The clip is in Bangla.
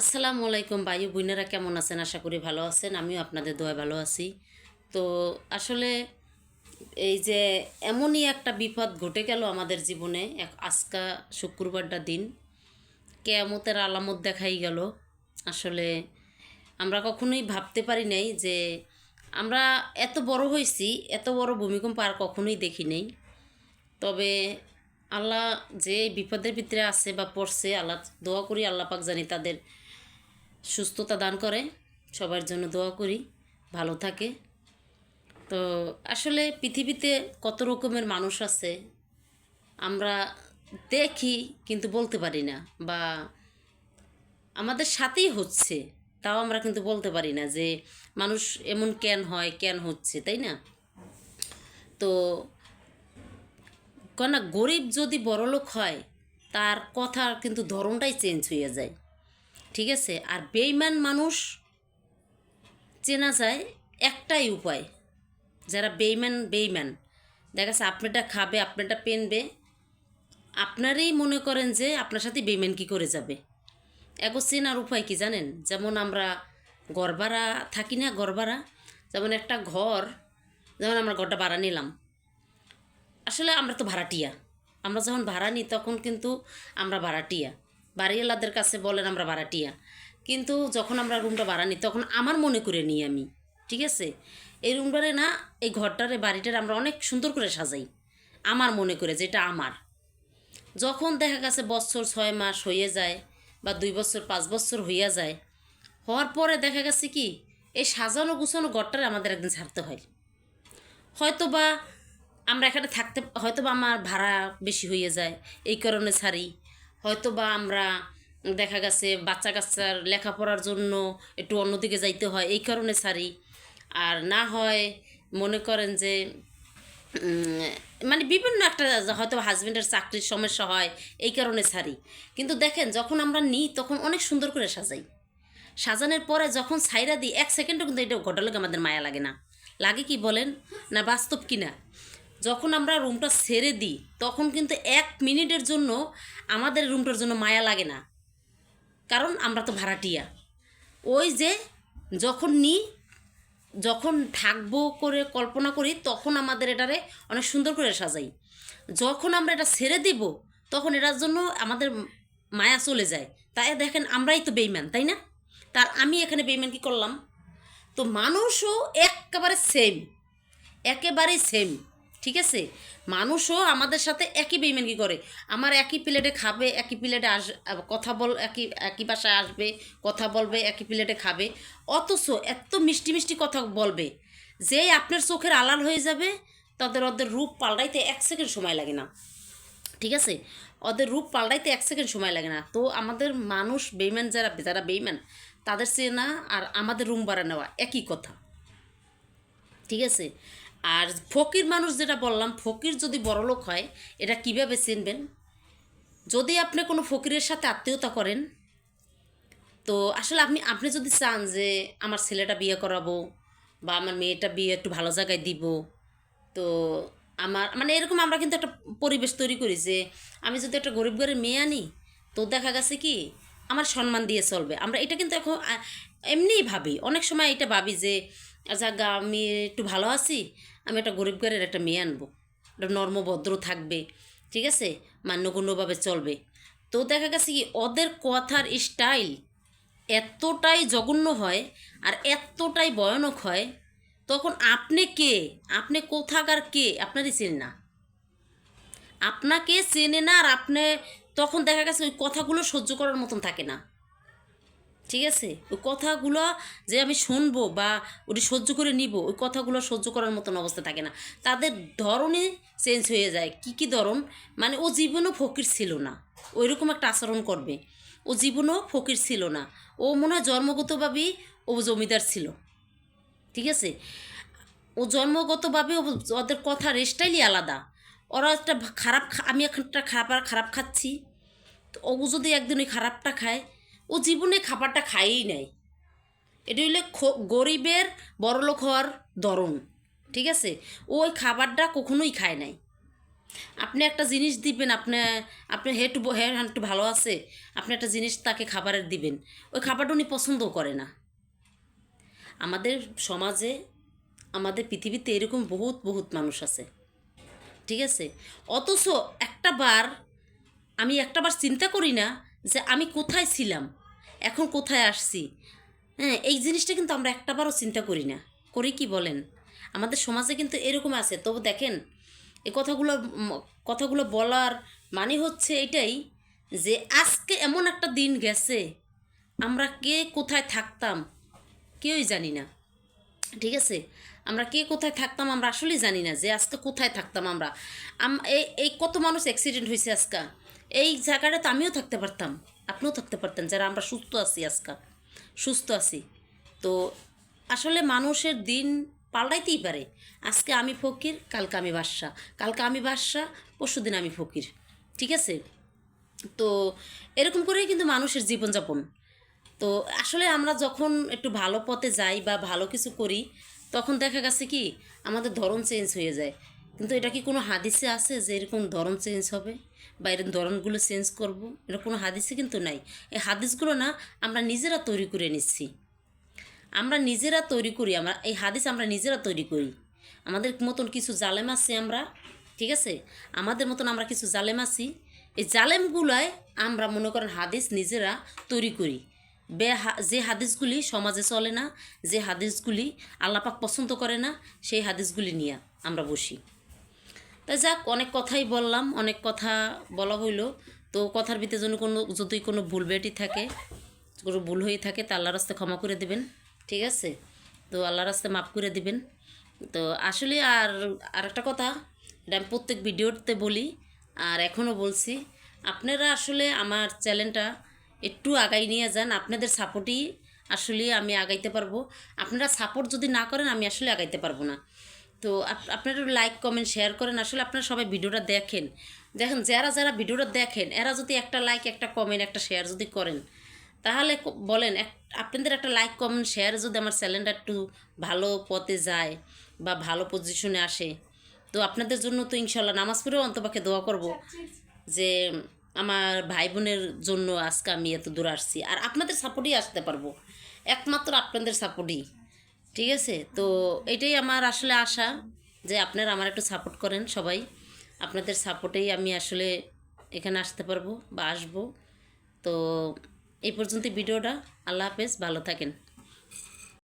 আসসালামু আলাইকুম ভাই বোনেরা, কেমন আছেন? আশা করি ভালো আছেন। আমিও আপনাদের দোয়া ভালো আছি। তো আসলে এই যে এমনই একটা বিপদ ঘটে গেল আমাদের জীবনে, এক আজকা শুক্রবারটা দিন, কেয়ামতের আলামত দেখাই গেল। আসলে আমরা কখনোই ভাবতে পারি নাই যে আমরা এত বড় হয়েছি, এত বড় ভূমিকম্প আর কখনোই দেখি নাই। তবে আল্লাহ যে বিপদের ভিতরে আছে বা পড়ছে, আল্লাহ দোয়া করি আল্লাহ পাক জানি তাদের সুস্থতা দান করে। সবার জন্য দোয়া করি। ভালো থাকে। তো আসলে পৃথিবীতে কত রকমের মানুষ আছে, আমরা দেখি কিন্তু বলতে পারি না বা আমাদের সাথেই হচ্ছে, তাও আমরা কিন্তু বলতে পারি না যে মানুষ এমন কেন হয়, কেন হচ্ছে, তাই না? তো কেননা গরিব যদি বড়লোক হয়, তার কথার কিন্তু ধরনটাই চেঞ্জ হয়ে যায়। ঠিক আছে? আর বেইমান মানুষ চেনা যায় একটাই উপায়। যারা বেইমান বেইমান দেখা যাচ্ছে আপনারটা খাবে, আপনারটা পেনবে। আপনারই মনে করেন যে আপনার সাথে বেইমান কী করে যাবে? এগো চেনার উপায় কি জানেন? যেমন আমরা ঘর থাকি না ঘর যেমন একটা ঘর, যেমন আমরা ঘরটা ভাড়া নিলাম। আসলে আমরা তো ভাড়াটিয়া। আমরা যখন ভাড়া নিই তখন কিন্তু আমরা ভাড়াটিয়া। বাড়িওয়ালাদের কাছে বলেন আমরা ভাড়াটিয়া। কিন্তু যখন আমরা রুমটা ভাড়া নিই, তখন আমার মনে করে নিই আমি, ঠিক আছে? এই রুমটারে না, এই ঘরটারে, বাড়িটারে আমরা অনেক সুন্দর করে সাজাই, আমার মনে করে যেটা আমার। যখন দেখা গেছে বছর ছয় মাস হয়ে যায় বা দুই বছর, পাঁচ বছর হইয়া যায়, হওয়ার পরে দেখা গেছে কি, এই সাজানো গুছানো ঘরটারে আমাদের একদিন ছাড়তে হয়। হয়তো বা আমরা এখানে থাকতে হয়তো বা আমার ভাড়া বেশি হয়ে যায়, এই কারণে ছাড়ি। হয়তো বা আমরা দেখা গেছে বাচ্চা কাচ্চার লেখাপড়ার জন্য একটু অন্যদিকে যাইতে হয়, এই কারণে ছাড়ি আর না হয় মনে করেন যে মানে বিভিন্ন একটা হয়তো হাজব্যান্ডের চাকরির সমস্যা হয়, এই কারণে ছাড়ি কিন্তু দেখেন, যখন আমরা নিই তখন অনেক সুন্দর করে সাজাই। সাজানোর পরে যখন ছাইরা দিই, এক সেকেন্ডও কিন্তু এটা ঘটালোকে আমাদের মায়া লাগে না। লাগে কি বলেন? না বাস্তব কি না যখন আমরা রুমটা ছেড়ে দিই, তখন কিন্তু এক মিনিটের জন্য আমাদের রুমটার জন্য মায়া লাগে না। কারণ আমরা তো ভাড়াটিয়া। ওই যে যখন নিই, যখন থাকব করে কল্পনা করি, তখন আমাদের এটারে অনেক সুন্দর করে সাজাই। যখন আমরা এটা ছেড়ে দিব, তখন এটার জন্য আমাদের মায়া চলে যায়। তাই দেখেন, আমরাই তো বেইমান, তাই না? তার আমি এখানে বেইমান কি করলাম? তো মানুষও একেবারে সেম একেবারেই সেম ঠিক আছে? মানুষও আমাদের সাথে একই বেইমানকি করে। আমার একই প্লেটে খাবে, একই প্লেটে আস, কথা বল, একই একই বাসায় আসবে, কথা বলবে, একই প্লেটে খাবে। অথচ এত মিষ্টি মিষ্টি কথা বলবে, যে আপনার চোখের আলাল হয়ে যাবে, তাদের ওদের রূপ পাল্টাইতে এক সেকেন্ড সময় লাগে না। ঠিক আছে? ওদের রূপ পাল্টাইতে এক সেকেন্ড সময় লাগে না। তো আমাদের মানুষ বেইমান যারা যারা বেইমান, তাদের চেনা আর আমাদের রুম ভাড়া নেওয়া একই কথা। ঠিক আছে? আর ফকির মানুষ যেটা বললাম, ফকির যদি বড়লোক হয়, এটা কীভাবে চিনবেন? যদি আপনি কোনো ফকিরের সাথে আত্মীয়তা করেন, তো আসলে আপনি আপনি যদি চান যে আমার ছেলেটা বিয়ে করাবো বা আমার মেয়েটা বিয়ে একটু ভালো জায়গায় দিব, তো আমার মানে এরকম আমরা কিন্তু একটা পরিবেশ তৈরি করি যে আমি যদি একটা গরিব ঘরের মেয়ে আনি, তো দেখা গেছে কি, আমার সম্মান দিয়ে চলবে। আমরা এটা কিন্তু এখন এমনিই ভাবি। অনেক সময় এটা ভাবি যে আচ্ছা গা, আমি একটু ভালো আছি আমি একটা গরিব ঘরের একটা মেয়ে আনব। একটা নর্মভদ্র থাকবে, ঠিক আছে? মান্যগণ্যভাবে চলবে। তো দেখা গেছে কি, ওদের কথার স্টাইল এতটাই জঘন্য হয় আর এতটাই ভয়ানক হয়, তখন আপনি কে? আপনি কোথাকার কে? আপনারই চেনে না। আপনাকে চেনে না আর আপনি, তখন দেখা গেছে ওই কথাগুলো সহ্য করার মতন থাকে না। ঠিক আছে? ওই কথাগুলো যে আমি শুনব বা ওটি সহ্য করে নিব, ওই কথাগুলো সহ্য করার মতন অবস্থা থাকে না। তাদের ধরনই চেঞ্জ হয়ে যায়। কি কি ধরন? মানে ও জীবনও ফকির ছিল না। ওই রকম একটা আচরণ করবে। ও জীবনও ফকির ছিল না। ও মনে হয় জন্মগতভাবেই ও জমিদার ছিল। ঠিক আছে? ও জন্মগতভাবে ওদের কথার স্টাইলই আলাদা। ওরা একটা খারাপ আমি একটা খারাপ আর খারাপ খাচ্ছি। তো ও যদি একদিন ওই খারাপটা খায় ও জীবনে খাবারটা খায়ই নাই। এটা হইলে গরিবের বড়লোক হওয়ার ধরন, ঠিক আছে? ওই খাবারটা কখনোই খায় নাই। আপনি একটা জিনিস দিবেন, আপনি আপনি হে একটু হে একটু ভালো আছে, আপনি একটা জিনিস তাকে খাবারের দিবেন, ওই খাবারটা উনি পছন্দও করে না। আমাদের সমাজে, আমাদের পৃথিবীতে এরকম বহুত বহুত মানুষ আছে, ঠিক আছে? অথচ একটা বার আমি একটা বার চিন্তা করি না যে আমি কোথায় ছিলাম? এখন কোথায় আসছি? হ্যাঁ এই জিনিসটা কিন্তু আমরা একটাবারও চিন্তা করি না। করি কি বলেন? আমাদের সমাজে কিন্তু এরকম আছে। তবু দেখেন এই কথাগুলো কথাগুলো বলার মানে হচ্ছে এটাই যে আজকে এমন একটা দিন গেছে, আমরা কে কোথায় থাকতাম কেউই জানি না। ঠিক আছে? আমরা কে কোথায় থাকতাম আমরা আসলেই জানি না যে আজকে কোথায় থাকতাম আমরা। আম- এই এই কত মানুষ অ্যাক্সিডেন্ট হয়েছে আজকে? এই জায়গাটাতে আমিও থাকতে পারতাম, আপনিও থাকতে পারতেন, যারা আমরা সুস্থ আছি আজকে, সুস্থ আছি। তো আসলে মানুষের দিন পাল্টাইতেই পারে। আজকে আমি ফকির, কালকে আমি বাদশা, কালকে আমি বাদশা, পরশু দিন আমি ফকির, ঠিক আছে? তো এরকম করেই কিন্তু মানুষের জীবনযাপন। তো আসলে আমরা যখন একটু ভালো পথে যাই বা ভালো কিছু করি, তখন দেখা গেছে কি, আমাদের ধরন চেঞ্জ হয়ে যায়। কিন্তু এটা কি কোনো হাদিসে আছে যে এরকম ধরন চেঞ্জ হবে? বা এরকম ধরনগুলো চেঞ্জ করব? এটা কোনো হাদিসে কিন্তু নাই। এই হাদিসগুলো না আমরা নিজেরা তৈরি করে নিচ্ছি। আমরা নিজেরা তৈরি করি। আমরা, এই হাদিস আমরা নিজেরা তৈরি করি। আমাদের মতন কিছু জালেম আছি আমরা, ঠিক আছে? আমাদের মতন আমরা কিছু জালেম আছি। এই জালেমগুলায় আমরা মনে করেন হাদিস নিজেরা তৈরি করি। বে যে হাদিসগুলি সমাজে চলে না, যে হাদিসগুলি আল্লাপাক পছন্দ করে না, সেই হাদিসগুলি নিয়ে আমরা বসি। তাই যাক, অনেক কথাই বললাম, অনেক কথা বলা হইল। তো কথার ভিতরে যেন কোনো, যদি কোনো ভুল বেটি থাকে, কোনো ভুল হয়ে থাকে, তা আল্লাহর রাস্তায় ক্ষমা করে দেবেন, ঠিক আছে? তো আল্লাহর রাস্তায় মাফ করে দেবেন। তো আসলে আর আর একটা কথা, এটা আমি প্রত্যেক ভিডিওতে বলি, আর এখনও বলছি, আপনারা আসলে আমার চ্যানেলটা একটু আগাই নিয়ে যান, আপনাদের সাপোর্টই আসলে আমি আগাইতে পারব। আপনারা সাপোর্ট যদি না করেন, আমি আসলে আগাইতে পারব না। তো আপ- আপনারা লাইক কমেন্ট শেয়ার করেন। আসলে আপনারা সবাই ভিডিওটা দেখেন। দেখেন, যারা যারা ভিডিওটা দেখেন, এরা যদি একটা লাইক একটা কমেন্ট একটা শেয়ার যদি করেন, তাহলে বলেন, এক- আপনাদের একটা লাইক কমেন্ট শেয়ার যদি আমার চ্যানেলটা একটু ভালো পথে যায় বা ভালো পজিশনে আসে, তো আপনাদের জন্য তো ইনশাল্লাহ নামাজ পড়েও অন্তপাকে দোয়া করব যে আমার ভাই বোনের জন্য আজকে আমি এত দূর আসছি। আর আপনাদের সাপোর্টই আসতে পারব। একমাত্র আপনাদের সাপোর্টই ঠিক আছে? তো এটাই আমার আসলে আশা যে আপনারা আমার একটু সাপোর্ট করেন সবাই। আপনাদের সাপোর্টেই আমি আসলে এখানে আসতে পারব বা আসব। তো এই পর্যন্ত ভিডিওটা। আল্লাহ হাফেজ, ভালো থাকেন।